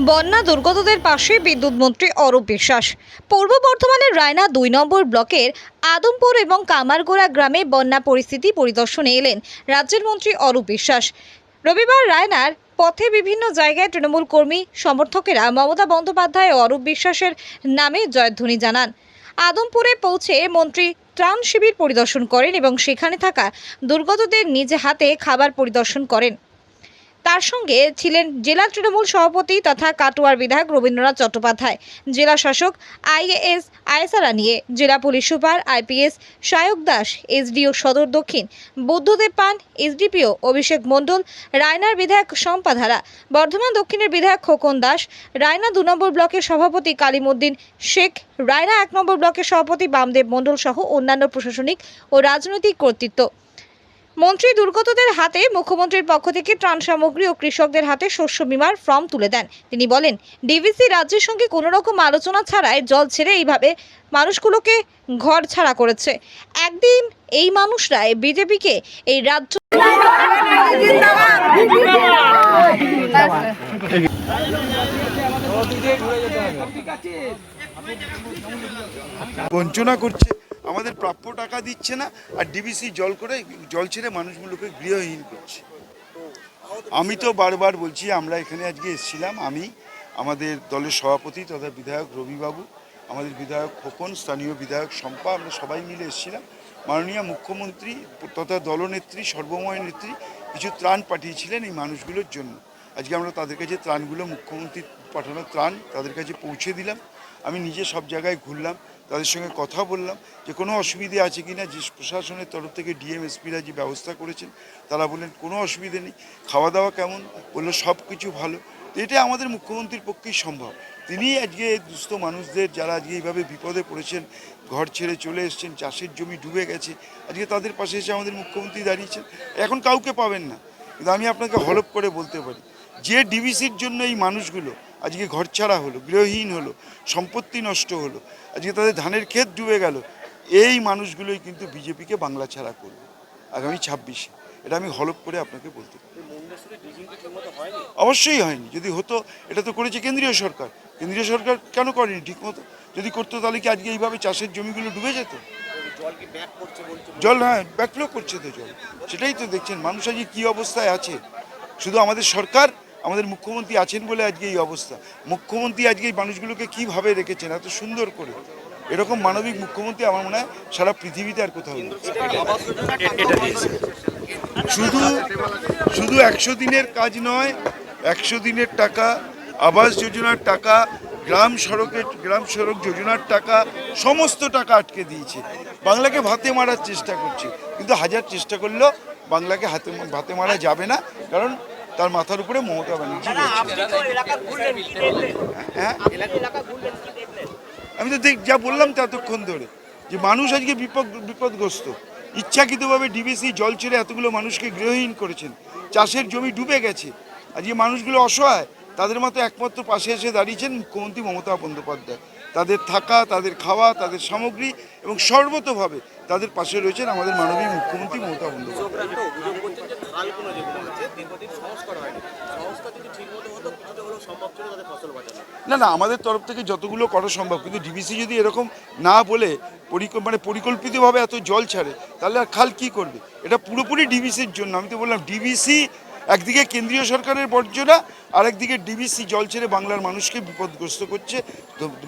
বন্যা দুর্গতদের পাশে বিদ্যুৎ মন্ত্রী অরূপ বিশ্বাস। পূর্ব বর্ধমানের রায়না দুই নম্বর ব্লকের আদমপুর এবং কামারগোড়া গ্রামে বন্যা পরিস্থিতি পরিদর্শনে এলেন রাজ্যের মন্ত্রী অরূপ বিশ্বাস। রবিবার রায়নার পথে বিভিন্ন জায়গায় তৃণমূল কর্মী, সমর্থকেরা মমতা বন্দ্যোপাধ্যায় অরূপ বিশ্বাসের নামে জয়ধ্বনি জানান। আদমপুরে পৌঁছে মন্ত্রী ত্রাণ শিবির পরিদর্শন করেন এবং সেখানে থাকা দুর্গতদের নিজ হাতে খাবার পরিদর্শন করেন। তার সঙ্গে ছিলেন জেলা তৃণমূল সভাপতি তথা কাটোয়ার বিধায়ক রবীন্দ্রনাথ চট্টোপাধ্যায়, জেলা শাসক আইএএস আয়েসারা নিয়ে জেলা police super IPS Sayak Das, SDO Sadar Dakshin, Buddhadeb পান, এসডিপিও অভিষেক মণ্ডল, রায়নার বিধায়ক শম্পাধারা, বর্ধমান দক্ষিণের বিধায়ক খোকন দাস, রায়না দু নম্বর ব্লকের সভাপতি কালিমুদ্দিন শেখ, রায়না এক নম্বর ব্লকের সভাপতি বামদেব মণ্ডল সহ অন্যান্য প্রশাসনিক ও রাজনৈতিক কর্তৃত্ব। মন্ত্রী দুর্গতদের হাতে মুখ্যমন্ত্রীর পক্ষ থেকে ত্রাণ সামগ্রী ও কৃষকদের হাতে শস্য বিমার ফর্ম তুলে দেন। তিনি বলেন, ডিভিসি রাজ্যের সঙ্গে কোনো রকম আলোচনা ছাড়াই জল ছেড়ে এইভাবে মানুষগুলোকে ঘর ছাড়া করেছে। একদিন এই মানুষরাই বিজেপিকে এই রাজ্য বঞ্চনা করছে। আমাদের প্রাপ্য টাকা দিচ্ছে না, আর ডিবিসি জল করে জল ছেড়ে মানুষগুলোকে গৃহহীন করছে। আমি তো বারবার বলছি, আমরা এখানে আজকে এসেছিলাম, আমি, আমাদের দলের সভাপতি তথা বিধায়ক রবিবাবু, আমাদের বিধায়ক খোকন, স্থানীয় বিধায়ক শম্পা, আমরা সবাই মিলে এসেছিলাম। মাননীয় মুখ্যমন্ত্রী তথা দলনেত্রী, সর্বময় নেত্রী কিছু ত্রাণ পাঠিয়েছিলেন এই মানুষগুলোর জন্য। আজকে আমরা তাদের কাছে ত্রাণগুলো মুখ্যমন্ত্রী পাঠানো ত্রাণ তাদের কাছে পৌঁছে দিলাম। আমি নিজে সব জায়গায় ঘুরলাম, তাদের সঙ্গে কথা বললাম যে কোনো অসুবিধে আছে কি না যে প্রশাসনের তরফ থেকে ডিএমএসপিরা যে ব্যবস্থা করেছেন, তারা বললেন কোনো অসুবিধে নেই খাওয়া দাওয়া কেমন? বলল সব কিছু ভালো। তো এটা আমাদের মুখ্যমন্ত্রীর পক্ষেই সম্ভব। তিনি আজকে দুস্থ মানুষদের যারা আজকে এইভাবে বিপদে পড়েছেন, ঘর ছেড়ে চলে এসেছেন, চাষের জমি ডুবে গেছে, আজকে তাদের পাশে এসে আমাদের মুখ্যমন্ত্রী দাঁড়িয়েছেন, এখন কাউকে পাবেন না। কিন্তু আমি আপনাকে হলপ করে বলতে পারি, যে ডিভিসির জন্য এই মানুষগুলো আজকে ঘর ছাড়া হলো, গৃহহীন হলো, সম্পত্তি নষ্ট হলো, আজকে তাদের ধানের ক্ষেত ডুবে গেল। এই মানুষগুলোই কিন্তু বিজেপিকে বাংলা ছাড়া করবে আগামী ছাব্বিশে। এটা আমি হলপ করে আপনাকে বলতে পারি। অবশ্যই হয়নি। যদি হতো, এটা তো করেছে কেন্দ্রীয় সরকার। কেন্দ্রীয় সরকার কেন করেনি ঠিকমতো যদি করতো তাহলে কি আজকে এইভাবে চাষের জমিগুলো ডুবে যেত? জল হ্যাঁ ব্যাকফ্লো করছে তো জল। সেটাই তো দেখছেন, মানুষ আজকে কী অবস্থায় আছে? শুধু আমাদের সরকার আমাদের মুখ্যমন্ত্রী আছেন বলে আজকে এই অবস্থা। মুখ্যমন্ত্রী আজকে এই মানুষগুলোকে কীভাবে রেখেছেন? এত সুন্দর করে। এরকম মানবিক মুখ্যমন্ত্রী আমার মনে হয় সারা পৃথিবীতে আর কোথাও শুধু শুধু একশো দিনের কাজ নয়, একশো দিনের টাকা, আবাস যোজনার টাকা, গ্রাম সড়কের গ্রাম সড়ক যোজনার টাকা, সমস্ত টাকা আটকে দিয়েছে। বাংলাকে ভাতে মারার চেষ্টা করছে। কিন্তু হাজার চেষ্টা করলেও বাংলাকে হাতে, ভাতে মারা যাবে না। কারণ তার মাথার উপরে মমতা ব্যানার্জি হ্যাঁ? আমি তো দেখ যা বললাম ততক্ষণ এতক্ষণ ধরে যে মানুষ আজকে বিপদ বিপদগ্রস্ত। ইচ্ছাকৃতভাবে ডিবিসি জল ছেড়ে এতগুলো মানুষকে গৃহহীন করেছেন। চাষের জমি ডুবে গেছে। আজকে মানুষগুলো অসহায়। তাদের মতো একমাত্র পাশে এসে দাঁড়িয়েছেন মুখ্যমন্ত্রী মমতা বন্দ্যোপাধ্যায়। তাদের থাকা তাদের খাওয়া তাদের সামগ্রী এবং সর্বতভাবে তাদের পাশে রয়েছেন আমাদের মাননীয় মুখ্যমন্ত্রী মমতা বন্দ্যোপাধ্যায়। না না আমাদের তরফ থেকে যতগুলো করা সম্ভব কিন্তু ডিবিসি যদি এরকম না বলে মানে পরিকল্পিতভাবে এত জল ছাড়ে তাহলে আর খাল কি করবে? এটা পুরোপুরি ডিবিসির জন্য। আমি তো বললাম ডিবিসি একদিকে কেন্দ্রীয় সরকারের বর্জনা আর একদিকে ডিবিসি জল ছেড়ে বাংলার মানুষকে বিপদগ্রস্ত করছে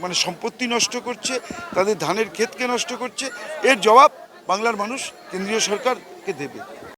মানে সম্পত্তি নষ্ট করছে, তাদের ধানের ক্ষেতকে নষ্ট করছে। এর জবাব বাংলার মানুষ কেন্দ্রীয় সরকারকে দেবে।